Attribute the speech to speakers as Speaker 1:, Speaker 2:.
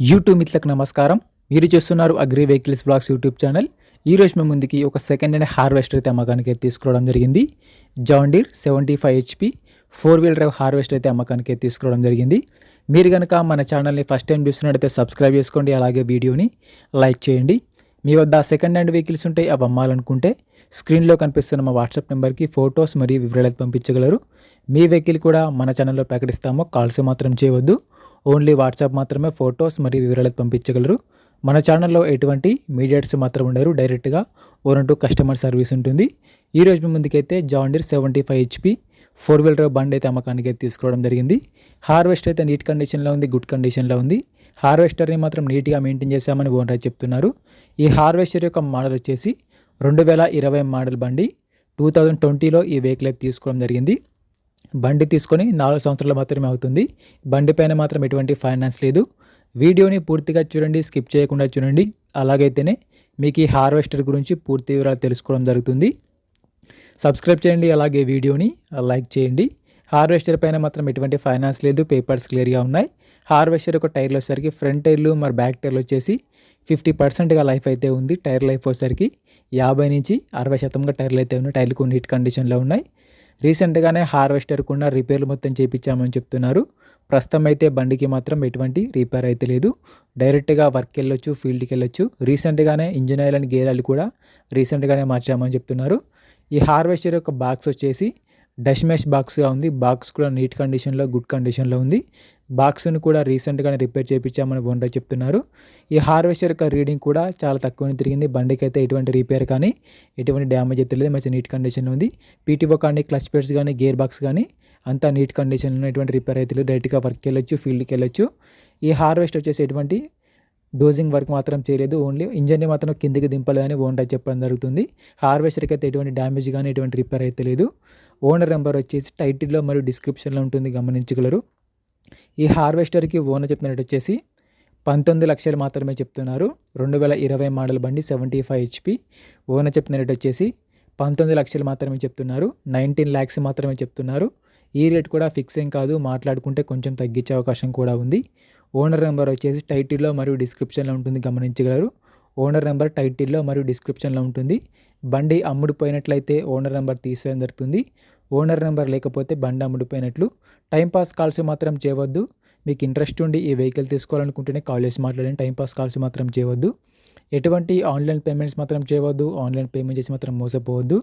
Speaker 1: YouTube మిత్రులకు నమస్కారం. మీరు చూస్తున్నారు agri vehicles blogs YouTube channel ఈ రోజు మేము ముందుకి ఒక సెకండ్ హ్యాండ్ హార్వెస్టర్ అయితే అమ్మకానికి అయితే తీసుకురావడం జరిగింది. John Deere seventy five HP four wheel drive harvester అయితే అమ్మకానికి అయితే తీసుకురావడం జరిగింది. మీరు కనుక మన ఛానల్ని ఫస్ట్ టైం చూస్తున్నట్టయితే సబ్స్క్రైబ్ చేసుకోండి అలాగే వీడియోని లైక్ చేయండి. మీ వద్ద సెకండ్ హ్యాండ్ వెహికల్స్ ఉంటే అవి అమ్మాలనుకుంటే స్క్రీన్లో కనిపిస్తున్న మా వాట్సాప్ నెంబర్కి ఫొటోస్ మరియు వివరాలు పంపించగలరు. మీ వెహికల్ కూడా మన ఛానల్లో ప్రకటిస్తామో కాల్స్ మాత్రం చేయవద్దు. ఓన్లీ వాట్సాప్ మాత్రమే ఫొటోస్ మరియు వివరాలు పంపించగలరు. మన ఛానల్లో ఎటువంటి మీడియట్స్ మాత్రం ఉండరు. డైరెక్ట్గా ఓన్ టు కస్టమర్ సర్వీస్ ఉంటుంది. ఈ రోజు మీ ముందుకైతే John Deere seventy five HP four wheeler బండి అయితే అమ్మకానికి అయితే తీసుకోవడం జరిగింది. హార్వెస్టర్ అయితే నీట్ కండిషన్లో ఉంది గుడ్ కండిషన్లో ఉంది. హార్వెస్టర్ని మాత్రం నీట్గా మెయింటైన్ చేశామని ఓనర్ చెప్తున్నారు. ఈ హార్వెస్టర్ యొక్క మోడల్ వచ్చేసి రెండు వేల ఇరవై మోడల్ బండి టూ థౌజండ్ ట్వంటీలో ఈ వెహికల్ అయితే తీసుకోవడం జరిగింది. బండి తీసుకొని నాలుగు సంవత్సరాలు మాత్రమే అవుతుంది. బండి పైన మాత్రం ఎటువంటి ఫైనాన్స్ లేదు. వీడియోని పూర్తిగా చూడండి స్కిప్ చేయకుండా చూడండి. అలాగైతేనే మీకు ఈ హార్వెస్టర్ గురించి పూర్తి వివరాలు తెలుసుకోవడం జరుగుతుంది. సబ్స్క్రైబ్ చేయండి అలాగే వీడియోని లైక్ చేయండి. హార్వెస్టర్ పైన మాత్రం ఎటువంటి ఫైనాన్స్ లేదు పేపర్స్ క్లియర్గా ఉన్నాయి. హార్వెస్టర్ ఒక టైర్లు వచ్చేసరికి ఫ్రంట్ టైర్లు మరి బ్యాక్ టైర్లు వచ్చేసి ఫిఫ్టీ పర్సెంట్గా లైఫ్ అయితే ఉంది. టైర్ లైఫ్ వచ్చేసరికి యాభై నుంచి అరవై శాతంగా టైర్లు అయితే ఉన్నాయి. టైర్లు కొన్ని హిట్ కండిషన్లో ఉన్నాయి. రీసెంట్గానే హార్వెస్టర్ కూడా రిపేర్లు మొత్తం చేయించామని చెప్తున్నారు. ప్రస్తుతం అయితే బండికి మాత్రం ఎటువంటి రిపేర్ అయితే లేదు. డైరెక్ట్గా వర్క్ వెళ్ళొచ్చు ఫీల్డ్కి వెళ్ళొచ్చు రీసెంట్గానే engine oil and gear oil కూడా రీసెంట్గానే మార్చామని చెప్తున్నారు. ఈ హార్వెస్టర్ యొక్క బాక్స్ వచ్చేసి డష్మెష్ బాక్స్గా ఉంది. బాక్స్ కూడా నీట్ కండిషన్లో గుడ్ కండిషన్లో ఉంది. బాక్స్ను కూడా రీసెంట్గానే రిపేర్ చేయించామని ఓనర్ చెప్తున్నారు. ఈ హార్వెస్టర్ యొక్క రీడింగ్ కూడా చాలా తక్కువనే తిరిగింది. బండికి అయితే ఎటువంటి రిపేర్ కానీ ఎటువంటి డ్యామేజ్ అయితే లేదు. మంచి నీట్ కండిషన్లో ఉంది. పీటీఓ కానీ క్లచ్ పెడ్స్ కానీ గేర్ బాక్స్ కానీ అంతా నీట్ కండిషన్లో ఎటువంటి రిపేర్ అయితే లేదు. డైరెక్ట్గా వర్క్కి వెళ్ళొచ్చు ఫీల్డ్కి వెళ్ళొచ్చు ఈ హార్వెస్ట్ వచ్చేసి ఎటువంటి డోజింగ్ వర్క్ మాత్రం చేయలేదు ఓన్లీ ఇంజన్ని మాత్రం కిందికి దింపలేదని ఓనర్ చెప్పడం జరుగుతుంది. హార్వెస్టర్కి అయితే ఎటువంటి డ్యామేజ్ కానీ ఎటువంటి రిపేర్ అయితే లేదు. ఓనర్ నెంబర్ వచ్చేసి టైటిల్లో మరియు డిస్క్రిప్షన్లో ఉంటుంది గమనించగలరు. ఈ హార్వెస్టర్కి ఓనర్ చెప్పినట్టు వచ్చేసి పంతొమ్మిది లక్షలు మాత్రమే చెప్తున్నారు. రెండు వేల ఇరవై మోడల్ బండి సెవెంటీ ఫైవ్ హెచ్పి ఓనర్ చెప్పిన రేట్ వచ్చేసి పంతొమ్మిది లక్షలు మాత్రమే చెప్తున్నారు. నైన్టీన్ ల్యాక్స్ మాత్రమే చెప్తున్నారు. ఈ రేట్ కూడా ఫిక్స్ ఏం కాదు మాట్లాడుకుంటే కొంచెం తగ్గించే అవకాశం కూడా ఉంది. ఓనర్ నెంబర్ వచ్చేసి టైటిల్లో మరియు డిస్క్రిప్షన్లో ఉంటుంది గమనించగలరు. ఓనర్ నెంబర్ టైటిల్లో మరియు డిస్క్రిప్షన్లో ఉంటుంది. బండి అమ్ముడిపోయినట్లయితే ఓనర్ నెంబర్ తీసేయడం జరుగుతుంది. ఓనర్ నెంబర్ లేకపోతే బండి అమ్ముడిపోయినట్లు. టైంపాస్ కాల్స్ మాత్రం చేయవద్దు. మీకు ఇంట్రెస్ట్ ఉండి ఈ వెహికల్ తీసుకోవాలనుకుంటేనే కాల్ చేసి మాట్లాడండి. టైంపాస్ కాల్స్ మాత్రం చేయవద్దు. ఎటువంటి ఆన్లైన్ పేమెంట్స్ మాత్రం చేయవద్దు. ఆన్లైన్ పేమెంట్ చేసి మాత్రం మోసపోవద్దు.